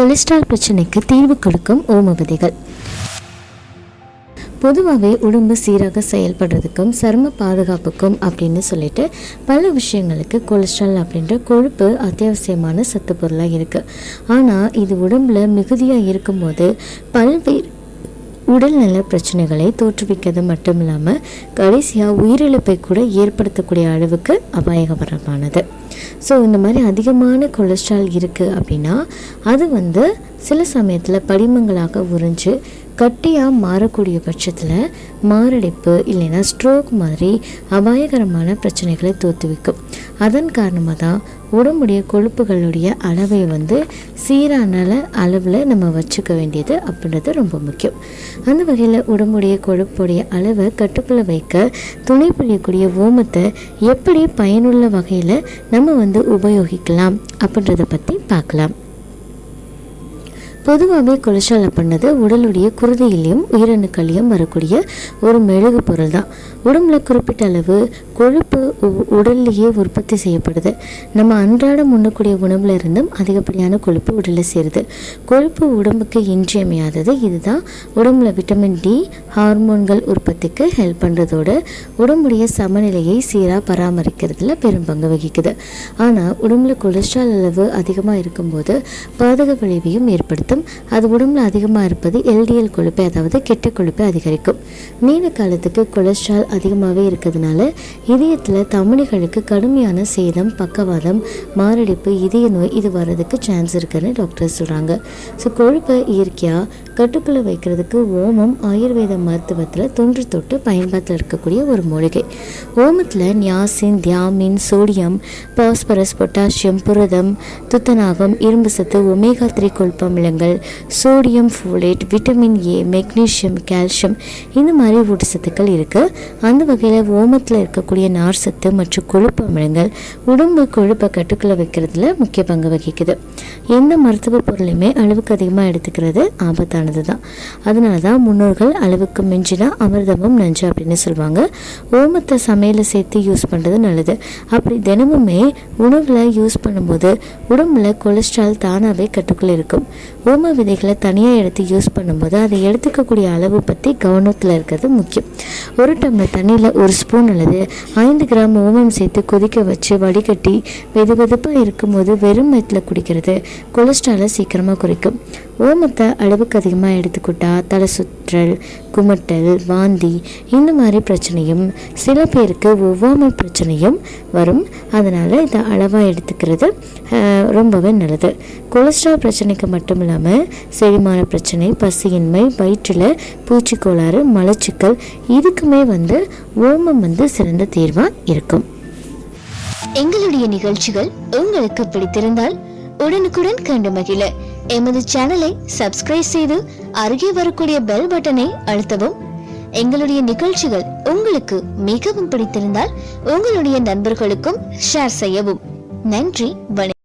Cholesterol பிரச்சனைக்கு தீர்வு கொடுக்கும் ஓம விதைகள் பொதுவாகவே உடம்பு சீராக செயல்படுறதுக்கும் சரும பாதுகாப்புக்கும் அப்படின்னு சொல்லிட்டு பல விஷயங்களுக்கு கொலஸ்ட்ரால் அப்படின்ற கொழுப்பு அத்தியாவசியமான சத்து பொருளாக இருக்குது ஆனால் இது உடம்புல மிகுதியாக இருக்கும்போது பல்வேறு உடல்நல பிரச்சனைகளை தோற்றுவிக்கிறது மட்டும் இல்லாமல் கடைசியாக உயிரிழப்பை கூட ஏற்படுத்தக்கூடிய அளவுக்கு அபாயகரமானது. ஸோ இந்த மாதிரி அதிகமான கொலஸ்ட்ரால் இருக்குது அப்படின்னா அது வந்து சில சமயத்தில் படிமங்களாக உறிஞ்சு கட்டியாக மாறக்கூடிய பட்சத்தில் மாரடைப்பு இல்லைன்னா ஸ்ட்ரோக் மாதிரி அபாயகரமான பிரச்சனைகளை தோற்றுவிக்கும். அதன் காரணமாக தான் உடம்புடைய கொழுப்புகளுடைய அளவை வந்து சீரான அளவில் நம்ம வச்சுக்க வேண்டியது அப்படின்றது ரொம்ப முக்கியம். அந்த வகையில் உடம்புடைய கொழுப்புடைய அளவை கட்டுக்குள்ளே வைக்க துணை புரியக்கூடிய ஓமத்தை எப்படி பயனுள்ள வகையில் நம்ம வந்து உபயோகிக்கலாம் அப்படின்றத பற்றி பார்க்கலாம். பொதுவாகவே கொலஸ்ட்ரால் பண்ணது உடலுடைய குருதியிலையும் உயிரணுக்கள்லையும் வரக்கூடிய ஒரு மெழுகு பொருள் தான் உடம்புல குறிப்பிட்ட அளவு கொழுப்பு உடல்லேயே உடல்லையே உற்பத்தி செய்யப்படுது. நம்ம அன்றாடம் உண்ணக்கூடிய உணவுல இருந்தும் அதிகப்படியான கொழுப்பு உடலில் சேருது. கொழுப்பு உடம்புக்கு இன்றியமையாதது இதுதான். உடம்புல விட்டமின் டி ஹார்மோன்கள் உற்பத்திக்கு ஹெல்ப் பண்ணுறதோட உடம்புடைய சமநிலையை சீராக பராமரிக்கிறதுல பெரும் பங்கு வகிக்குது. ஆனால் உடம்புல கொலஸ்ட்ரால் அளவு அதிகமாக இருக்கும்போது பாதக விளைவையும் ஏற்படுத்தும் அது உடம்புல அதிகமாக இருப்பது எல்டிஎல் கொழுப்பை அதாவது கெட்ட கொழுப்பை அதிகரிக்கும். நீண்ட காலத்துக்கு கொலஸ்ட்ரால் அதிகமாகவே இருக்கிறதுனால இதயத்தில் தமிழிகளுக்கு கடுமையான சேதம் பக்கவாதம் மாரடைப்பு இதய நோய் இது வர்றதுக்கு சான்ஸ் இருக்குன்னு டாக்டர் சொல்கிறாங்க ஸோ கொழுப்பை இயற்கையாக கட்டுக்குள்ளே வைக்கிறதுக்கு ஓமம் ஆயுர்வேத மருத்துவத்தில் தொன்று தொட்டு பயன்பாட்டில் இருக்கக்கூடிய ஒரு மூலிகை. ஓமத்தில் niacin thiamine sodium phosphorus potassium புரதம் துத்தநாகம் இரும்பு சத்து omega three கொழுப்பமிலங்கள் sodium folate vitamin A magnesium calcium இந்த மாதிரி ஊட்டச்சத்துக்கள் இருக்குது அந்த வகையில் ஓமத்தில் இருக்கக்கூடிய நார் சத்து மற்றும் கொழுப்பு அமிலங்கள் உடம்பு கொழுப்பை கட்டுக்குள்ளே வைக்கிறதுல முக்கிய பங்கு வகிக்குது. எந்த மருத்துவ பொருளையுமே அளவுக்கு அதிகமாக எடுத்துக்கிறது ஆபத்தானது தான். அதனால தான் முன்னோர்கள் அளவுக்கு மிஞ்சினா அமிர்தமும் நஞ்சு அப்படின்னு சொல்லுவாங்க. ஓமத்தை சமையலில் சேர்த்து யூஸ் பண்ணுறது நல்லது. அப்படி தினமுமே உணவில் யூஸ் பண்ணும்போது உடம்புல கொலஸ்ட்ரால் தானாகவே கட்டுக்குள்ளே இருக்கும். ஓம விதைகளை தனியாக எடுத்து யூஸ் பண்ணும்போது அதை எடுத்துக்கக்கூடிய அளவு பற்றி கவனத்தில் இருக்கிறது முக்கியம். ஒரு டம்ளர் தண்ணியில் ஒரு ஸ்பூன் அல்லது ஐந்து கிராம் ஓமம் சேர்த்து கொதிக்க வச்சு வடிகட்டி வெது வெதுப்பாக இருக்கும்போது வெறும் வயிற்றில் குடிக்கிறது கொலஸ்ட்ராலை சீக்கிரமாக குறைக்கும். ஓமத்தை அளவுக்கு அதிகமாக எடுத்துக்கிட்டா தலை சுற்றல் குமட்டல் வாந்தி இந்த மாதிரி பிரச்சனையும் சில பேருக்கு ஒவ்வாமை பிரச்சனையும் வரும். அதனால் இதை அளவாக எடுத்துக்கிறது ரொம்பவே நல்லது. கொலஸ்ட்ரால் பிரச்சனைக்கு மட்டும் இல்லாமல் இல்லாமல் செரிமான பிரச்சனை பசியின்மை வயிற்றில் பூச்சிக்கோளாறு மலச்சிக்கல் இதுக்குமே வந்து ஓமம் வந்து சிறந்த தீர்வாக இருக்கும். எங்களுடைய நிகழ்ச்சிகள் உங்களுக்கு பிடித்திருந்தால் உடனுக்குடன் கண்டு மகிழ. எமது சேனலை சப்ஸ்கிரைப் செய்து அருகே வரக்கூடிய பெல் பட்டனை அழுத்தவும். எங்களுடைய நிகழ்ச்சிகள் உங்களுக்கு மிகவும் பிடித்திருந்தால் உங்களுடைய நண்பர்களுக்கும் ஷேர் செய்யவும். நன்றி வணக்கம்.